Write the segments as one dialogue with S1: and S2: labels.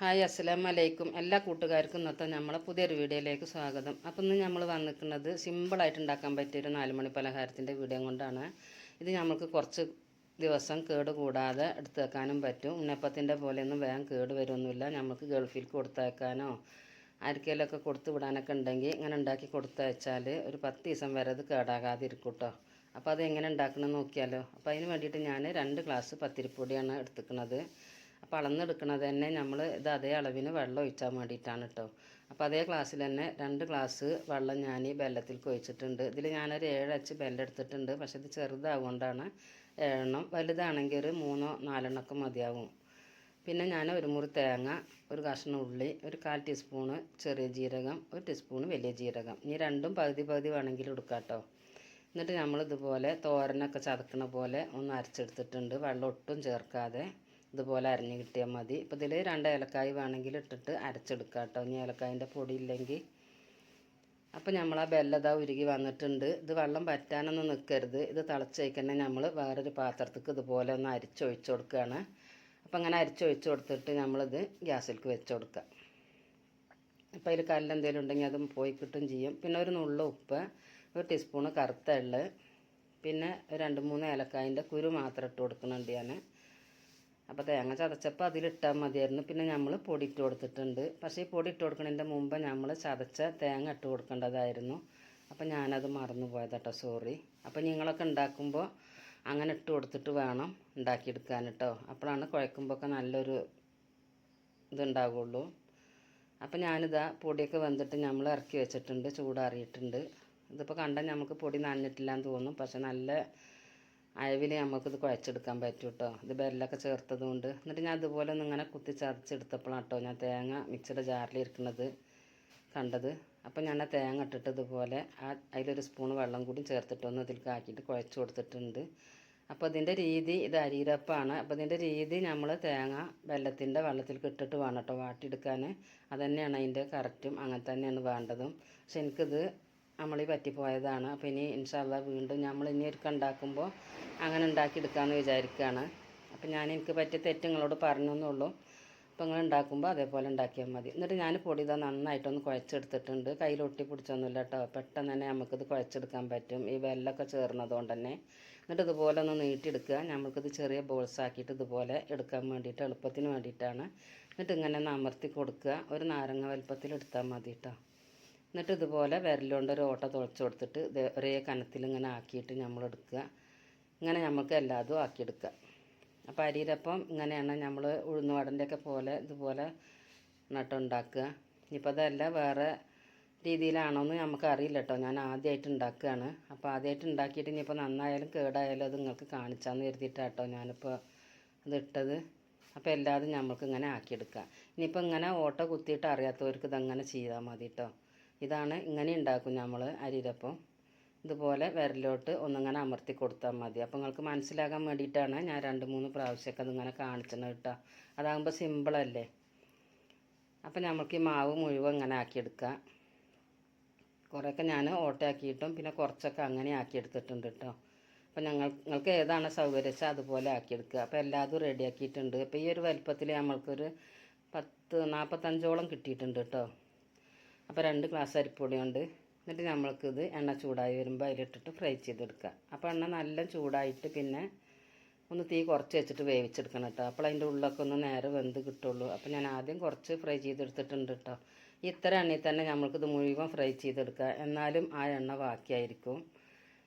S1: Hi അസ്സലാമു വലൈക്കും എല്ലാ കൂട്ടുകാർക്കും ഇന്നത്തെ നമ്മളെ പുതിയൊരു വീഡിയോയിലേക്ക് സ്വാഗതം. അപ്പം ഇന്ന് നമ്മൾ വന്നിരിക്കുന്നത് സിമ്പിളായിട്ട് ഉണ്ടാക്കാൻ പറ്റിയ ഒരു നാല് മണി പലഹാരത്തിന്റെ വീഡിയോ കൊണ്ടാണ്. ഇത് നമ്മൾക്ക് കുറച്ച് ദിവസം കേട് കൂടാതെ എടുത്ത് വെക്കാനും പറ്റും. ഉണ്ണപ്പത്തിന്റെ പോലെയൊന്നും വേഗം കേട് വരുമൊന്നുമില്ല നമുക്ക് ഗൾഫിൽ കൊടുത്തയക്കാനോ ആർക്കെങ്കിലുമൊക്കെ കൊടുത്തു വിടാനൊക്കെ ഉണ്ടെങ്കിൽ ഇങ്ങനെ ഉണ്ടാക്കി കൊടുത്തയച്ചാൽ ഒരു പത്ത് ദിവസം വരെ അത് കേടാകാതിരിക്കും കേട്ടോ അപ്പോൾ അത് എങ്ങനെ ഉണ്ടാക്കണമെന്ന് നോക്കിയാലോ. അപ്പോൾ അതിന് വേണ്ടിയിട്ട് ഞാൻ രണ്ട് ഗ്ലാസ് പത്തിരിപ്പൊടിയാണ് എടുത്തുക്കുന്നത് അപ്പോൾ അളന്നെടുക്കണത് തന്നെ നമ്മൾ ഇത് അതേ അളവിന് വെള്ളം ഒഴിച്ചാൽ വേണ്ടിയിട്ടാണ് കേട്ടോ അപ്പോൾ അതേ ഗ്ലാസ്സിൽ തന്നെ രണ്ട് ഗ്ലാസ് വെള്ളം ഞാൻ ഈ ബെല്ലത്തിലേക്ക് ഒഴിച്ചിട്ടുണ്ട് ഇതിൽ ഞാനൊരു ഏഴച്ച് ബെല്ലം എടുത്തിട്ടുണ്ട്. പക്ഷേ ഇത് ചെറുതാകൊണ്ടാണ് ഏഴെണ്ണം വലുതാണെങ്കിൽ ഒരു മൂന്നോ നാലെണ്ണമൊക്കെ മതിയാവും. പിന്നെ ഞാൻ ഒരു മുറി തേങ്ങ ഒരു കഷ്ണം ഉള്ളി ഒരു കാൽ ടീസ്പൂണ് ചെറിയ ജീരകം ഒരു ടീസ്പൂണ് വലിയ ജീരകം. ഈ രണ്ടും പകുതി പകുതി വേണമെങ്കിൽ എടുക്കാം കേട്ടോ എന്നിട്ട് നമ്മൾ ഇതുപോലെ തോരനൊക്കെ ചതക്കണ പോലെ ഒന്ന് അരച്ചെടുത്തിട്ടുണ്ട്. വെള്ളം ഒട്ടും ചേർക്കാതെ. ഇതുപോലെ അരിഞ്ഞ് കിട്ടിയാൽ മതി. ഇപ്പോൾ ഇതിൽ രണ്ട് ഏലക്കായ് വേണമെങ്കിൽ ഇട്ടിട്ട് അരച്ചെടുക്കാം കേട്ടോ. ഇനി ഏലക്കായന്റെ പൊടി ഇല്ലെങ്കിൽ. അപ്പോൾ നമ്മൾ ആ ബെല്ലത ഉരുകി വന്നിട്ടുണ്ട്. ഇത് വെള്ളം പറ്റാനൊന്നും നിൽക്കരുത്. ഇത് തിളച്ചേക്കന്നെ നമ്മൾ വേറൊരു പാത്രത്തേക്ക് ഇതുപോലെ ഒന്ന് അരിച്ചൊഴിച്ച് കൊടുക്കുകയാണ്. അപ്പോൾ അങ്ങനെ അരിച്ചൊഴിച്ച് കൊടുത്തിട്ട് നമ്മളിത് ഗ്യാസിലേക്ക് വെച്ച് കൊടുക്കുക. അപ്പോൾ അതിൽ കല്ലെന്തെങ്കിലും ഉണ്ടെങ്കിൽ അതും പോയി കിട്ടും ചെയ്യും. പിന്നെ ഒരു നുള്ള ഉപ്പ് ഒരു ടീസ്പൂണ് കറുത്ത എള്ള് പിന്നെ രണ്ട് മൂന്ന് ഏലക്കായന്റെ കുരു മാത്രം ഇട്ട് കൊടുക്കുന്നുണ്ട് ഞാൻ. അപ്പോൾ തേങ്ങ ചതച്ചപ്പോൾ അതിലിട്ടാൽ മതിയായിരുന്നു. പിന്നെ നമ്മൾ പൊടി ഇട്ട് കൊടുത്തിട്ടുണ്ട്. പക്ഷേ ഈ പൊടി ഇട്ട് കൊടുക്കുന്നതിന്റെ മുമ്പ് നമ്മൾ ചതച്ച തേങ്ങ ഇട്ട് കൊടുക്കേണ്ടതായിരുന്നു. അപ്പോൾ ഞാനത് മറന്നു പോയതാട്ടോ സോറി. അപ്പോൾ നിങ്ങളൊക്കെ ഉണ്ടാക്കുമ്പോൾ അങ്ങനെ ഇട്ട് കൊടുത്തിട്ട് വേണം ഉണ്ടാക്കിയെടുക്കാൻ കേട്ടോ അപ്പോഴാണ് കുഴക്കുമ്പോഴൊക്കെ നല്ലൊരു ഇതുണ്ടാവുള്ളൂ. അപ്പോൾ ഞാനിതാ പൊടിയൊക്കെ വെന്തിട്ട് നമ്മൾ ഇറക്കി വെച്ചിട്ടുണ്ട് ചൂടാറിയിട്ടുണ്ട്. ഇതിപ്പോൾ കണ്ടാൽ നമുക്ക് പൊടി നനഞ്ഞിട്ടില്ല എന്ന് തോന്നും. പക്ഷെ നല്ല അയവിൽ നമുക്കിത് കുഴച്ചെടുക്കാൻ പറ്റും കേട്ടോ ഇത് ബെല്ലൊക്കെ ചേർത്തത് കൊണ്ട് എന്നിട്ട് ഞാൻ അതുപോലെ ഒന്ന് ഇങ്ങനെ കുത്തി ചതച്ചെടുത്തപ്പോഴാണ് ഞാൻ തേങ്ങ മിക്സിയുടെ ജാറിലിരിക്കുന്നത് കണ്ടത്. അപ്പോൾ ഞാൻ ആ തേങ്ങ ഇട്ടിട്ട് ഇതുപോലെ ആ അതിലൊരു സ്പൂൺ വെള്ളം കൂടി ചേർത്തിട്ടൊന്ന് ഇതിലേക്ക് ആക്കിയിട്ട് കുഴച്ച് കൊടുത്തിട്ടുണ്ട്. അപ്പോൾ ഇതിന്റെ രീതി ഇത് അരിയിരപ്പാണ്. അപ്പോൾ ഇതിന്റെ രീതി നമ്മൾ തേങ്ങ വെള്ളത്തിന്റെ വെള്ളത്തിലേക്ക് ഇട്ടിട്ട് വേണം കേട്ടോ വാട്ടിയെടുക്കാൻ അതുതന്നെയാണ് അതിന്റെ കറക്റ്റും അങ്ങനെ തന്നെയാണ് വേണ്ടതും. പക്ഷെ എനിക്കിത് നമ്മൾ പറ്റിപ്പോയതാണ്. അപ്പോൾ ഇനി ഇൻഷാല്ല വീണ്ടും നമ്മൾ ഇനി ഒരുക്കം ഉണ്ടാക്കുമ്പോൾ അങ്ങനെ ഉണ്ടാക്കിയെടുക്കാമെന്ന് വിചാരിക്കുകയാണ് അപ്പോൾ ഞാൻ എനിക്ക് പറ്റിയ തെറ്റ് നിങ്ങളോട് പറഞ്ഞെന്നുള്ളൂ അപ്പോൾ നിങ്ങൾ ഉണ്ടാക്കുമ്പോൾ അതേപോലെ ഉണ്ടാക്കിയാൽ മതി. എന്നിട്ട് ഞാൻ പൊടി ഇതാ നന്നായിട്ടൊന്ന് കുഴച്ചെടുത്തിട്ടുണ്ട്. കയ്യിൽ ഒട്ടി പിടിച്ചൊന്നുമില്ല കേട്ടോ പെട്ടെന്ന് തന്നെ നമുക്കിത് കുഴച്ചെടുക്കാൻ പറ്റും. ഈ വെല്ലമൊക്കെ ചേർന്നതുകൊണ്ട് തന്നെ. എന്നിട്ട് ഇതുപോലെ ഒന്ന് നീട്ടിയെടുക്കുക. നമുക്കിത് ചെറിയ ബോൾസ് ആക്കിയിട്ട് ഇതുപോലെ എടുക്കാൻ വേണ്ടിയിട്ട് എളുപ്പത്തിന് വേണ്ടിയിട്ടാണ്. എന്നിട്ട് ഇങ്ങനെ ഒന്ന് അമർത്തി കൊടുക്കുക. ഒരു നാരങ്ങ വലുപ്പത്തിൽ എടുത്താൽ മതി കേട്ടോ എന്നിട്ട് ഇതുപോലെ വിരലുകൊണ്ട് ഒരു ഓട്ട തുളച്ച് കൊടുത്തിട്ട് ഇത് ഒരേ കനത്തിൽ ഇങ്ങനെ ആക്കിയിട്ട് നമ്മൾ എടുക്കുക. ഇങ്ങനെ നമുക്ക് എല്ലാതും ആക്കിയെടുക്കുക. അപ്പോൾ അരിയിലപ്പം ഇങ്ങനെയാണ് നമ്മൾ ഉഴുന്നുവടന്റെയൊക്കെ പോലെ ഇതുപോലെ നട്ടുണ്ടാക്കുക. ഇനിയിപ്പോൾ അതല്ല വേറെ രീതിയിലാണോന്ന് നമുക്ക് അറിയില്ല കേട്ടോ. ഞാൻ ആദ്യമായിട്ട് ഉണ്ടാക്കുകയാണ്. അപ്പോൾ ആദ്യമായിട്ട് ഉണ്ടാക്കിയിട്ട് ഇനിയിപ്പോൾ നന്നായാലും കേടായാലും അത് നിങ്ങൾക്ക് കാണിച്ചാന്ന് കരുതിയിട്ടാണ് കേട്ടോ ഞാനിപ്പോൾ അത് ഇട്ടത്. അപ്പോൾ എല്ലാതും നമുക്ക് ഇങ്ങനെ ആക്കിയെടുക്കാം ഇനിയിപ്പോൾ ഇങ്ങനെ ഓട്ട കുത്തിയിട്ട് അറിയാത്തവർക്ക് ഇതങ്ങനെ ചെയ്താൽ മതി കേട്ടോ. ഇതാണ് ഇങ്ങനെ ഉണ്ടാക്കും നമ്മൾ അരിയിലപ്പം ഇതുപോലെ വിരലോട്ട് ഒന്നിങ്ങനെ അമർത്തി കൊടുത്താൽ മതി. അപ്പോൾ നിങ്ങൾക്ക് മനസ്സിലാക്കാൻ വേണ്ടിയിട്ടാണ് ഞാൻ രണ്ട് മൂന്ന് പ്രാവശ്യമൊക്കെ അതിങ്ങനെ കാണിച്ചത് കേട്ടോ. അതാകുമ്പോൾ സിമ്പിളല്ലേ അപ്പോൾ നമുക്ക് ഈ മാവ് മുഴുവൻ ഇങ്ങനെ ആക്കിയെടുക്കാം. കുറേയൊക്കെ ഞാൻ ഓട്ടയാക്കിയിട്ടും പിന്നെ കുറച്ചൊക്കെ അങ്ങനെ ആക്കിയെടുത്തിട്ടുണ്ട് കേട്ടോ. അപ്പോൾ ഞങ്ങൾ നിങ്ങൾക്ക് ഏതാണ് സൗകര്യം വെച്ചാൽ അതുപോലെ ആക്കിയെടുക്കുക. അപ്പോൾ എല്ലാതും റെഡിയാക്കിയിട്ടുണ്ട് അപ്പോൾ ഈ ഒരു വലുപ്പത്തിൽ നമ്മൾക്കൊരു പത്ത് നാൽപ്പത്തഞ്ചോളം കിട്ടിയിട്ടുണ്ട് കേട്ടോ. അപ്പോൾ രണ്ട് ഗ്ലാസ് അരിപ്പൊടി ഉണ്ട് എന്നിട്ട് നമ്മൾക്കിത് എണ്ണ ചൂടായി വരുമ്പോൾ അതിലിട്ടിട്ട് ഫ്രൈ ചെയ്തെടുക്കുക. അപ്പോൾ എണ്ണ നല്ല ചൂടായിട്ട് പിന്നെ ഒന്ന് തീ കുറച്ച് വെച്ചിട്ട് വേവിച്ചെടുക്കണം കേട്ടോ അപ്പോൾ അതിന്റെ ഉള്ളിലൊക്കെ ഒന്ന് നേരെ വെന്ത് കിട്ടുള്ളൂ. അപ്പോൾ ഞാൻ ആദ്യം കുറച്ച് ഫ്രൈ ചെയ്തെടുത്തിട്ടുണ്ട് കേട്ടോ ഇത്ര എണ്ണയിൽ തന്നെ നമ്മൾക്കിത് മുഴുവൻ ഫ്രൈ ചെയ്തെടുക്കുക. എന്നാലും ആ എണ്ണ ബാക്കിയായിരിക്കും.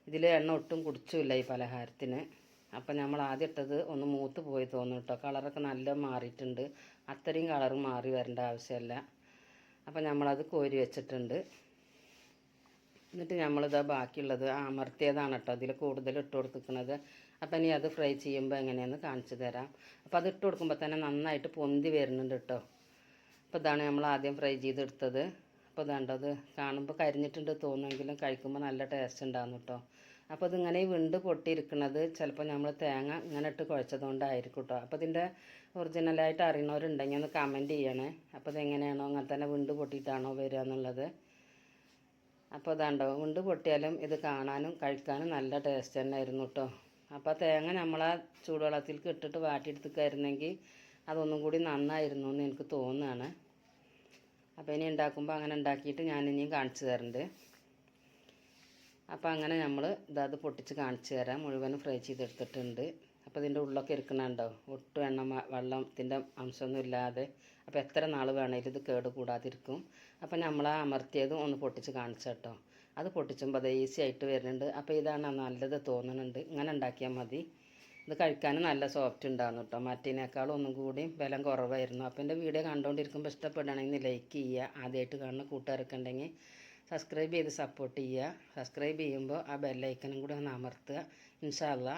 S1: ഇതിൽ എണ്ണ ഒട്ടും കുടിച്ചില്ല ഈ പലഹാരത്തിന്. അപ്പം നമ്മൾ ആദ്യം ഇട്ടത് ഒന്ന് മൂത്ത് പോയി തോന്നും കേട്ടോ കളറൊക്കെ നല്ല മാറിയിട്ടുണ്ട്. അത്രയും കളർ മാറി വരേണ്ട ആവശ്യമില്ല. അപ്പം നമ്മളത് കോരി വെച്ചിട്ടുണ്ട്. എന്നിട്ട് നമ്മളിതാ ബാക്കിയുള്ളത് അമർത്തിയതാണ് കേട്ടോ. അതിൽ കൂടുതൽ ഇട്ട് കൊടുത്തിരിക്കുന്നത്. അപ്പം ഇനി അത് ഫ്രൈ ചെയ്യുമ്പോൾ എങ്ങനെയാണെന്ന് കാണിച്ചു തരാം. അപ്പോൾ അത് ഇട്ട് കൊടുക്കുമ്പോൾ തന്നെ നന്നായിട്ട് പൊന്തി വരുന്നുണ്ട് കേട്ടോ. അപ്പോൾ ഇതാണ് നമ്മൾ ആദ്യം ഫ്രൈ ചെയ്തെടുത്തത്. അപ്പോൾ ഇതാണ്ടത് കാണുമ്പോൾ കരിഞ്ഞിട്ടുണ്ട് തോന്നുമെങ്കിലും കഴിക്കുമ്പോൾ നല്ല ടേസ്റ്റ് ഉണ്ടാകുന്നു കേട്ടോ. അപ്പോൾ ഇതിങ്ങനെ വിണ്ട് പൊട്ടിയിരിക്കുന്നത് ചിലപ്പോൾ നമ്മൾ തേങ്ങ ഇങ്ങനെ ഇട്ട് കുഴച്ചതുകൊണ്ടായിരിക്കും കേട്ടോ അപ്പോൾ ഇതിന്റെ ഒറിജിനലായിട്ട് അറിയണവരുണ്ടെങ്കിൽ ഒന്ന് കമന്റ് ചെയ്യണേ. അപ്പോൾ ഇതെങ്ങനെയാണോ അങ്ങനെ തന്നെ വിണ്ട് പൊട്ടിയിട്ടാണോ വരിക എന്നുള്ളത്. അപ്പോൾ ഇതാണ്ടോ വിണ്ട് പൊട്ടിയാലും ഇത് കാണാനും കഴിക്കാനും നല്ല ടേസ്റ്റ് തന്നെ ആയിരുന്നു കേട്ടോ അപ്പോൾ തേങ്ങ നമ്മൾ ആ ചൂടുവെള്ളത്തിലേക്ക് ഇട്ടിട്ട് വാട്ടിയെടുത്തിക്കായിരുന്നെങ്കിൽ അതൊന്നും കൂടി നന്നായിരുന്നു എന്ന് എനിക്ക് തോന്നുകയാണ്. അപ്പോൾ ഇനി ഉണ്ടാക്കുമ്പോൾ അങ്ങനെ ഉണ്ടാക്കിയിട്ട് ഞാൻ ഇനിയും കാണിച്ചു തരുന്നുണ്ട് അപ്പോൾ അങ്ങനെ നമ്മൾ ഇതത് പൊട്ടിച്ച് കാണിച്ചു തരാം. മുഴുവനും ഫ്രൈ ചെയ്തെടുത്തിട്ടുണ്ട്. അപ്പോൾ ഇതിന്റെ ഉള്ളൊക്കെ ഇരിക്കണുണ്ടോ? ഒട്ടും എണ്ണ വെള്ളത്തിന്റെ അംശമൊന്നും ഇല്ലാതെ. അപ്പോൾ എത്ര നാൾ വേണേലും ഇത് കേട് കൂടാതിരിക്കും. അപ്പോൾ നമ്മൾ ആ അമർത്തിയതും ഒന്ന് പൊട്ടിച്ച് കാണിച്ചോ അത് പൊട്ടിച്ചുമ്പോൾ അത് ഈസി ആയിട്ട് വരുന്നുണ്ട്. അപ്പോൾ ഇതാണ് നല്ലത് തോന്നുന്നുണ്ട് ഇങ്ങനെ ഉണ്ടാക്കിയാൽ മതി. ഇത് കഴിക്കാൻ നല്ല സോഫ്റ്റ് ഉണ്ടാകുന്നു കേട്ടോ. മറ്റേനേക്കാളും ഒന്നും കൂടി ബലം കുറവായിരുന്നു. അപ്പോൾ എന്റെ വീഡിയോ കണ്ടുകൊണ്ടിരിക്കുമ്പോൾ ഇഷ്ടപ്പെടുകയാണെങ്കിൽ ലൈക്ക് ചെയ്യുക. ആദ്യമായിട്ട് കാണുന്ന കൂട്ടുകാരൊക്കെ ഉണ്ടെങ്കിൽ സബ്സ്ക്രൈബ് ചെയ്ത് സപ്പോർട്ട് ചെയ്യുക. സബ്സ്ക്രൈബ് ചെയ്യുമ്പോൾ ആ ബെല്ലൈക്കനും കൂടി ഒന്ന് അമർത്തുക. ഇൻഷാല്ല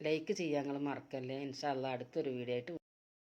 S1: ലൈക്ക് ചെയ്യാൻ നിങ്ങൾ മറക്കല്ലേ? ഇൻഷാല്ല അടുത്തൊരു വീഡിയോ ആയിട്ട്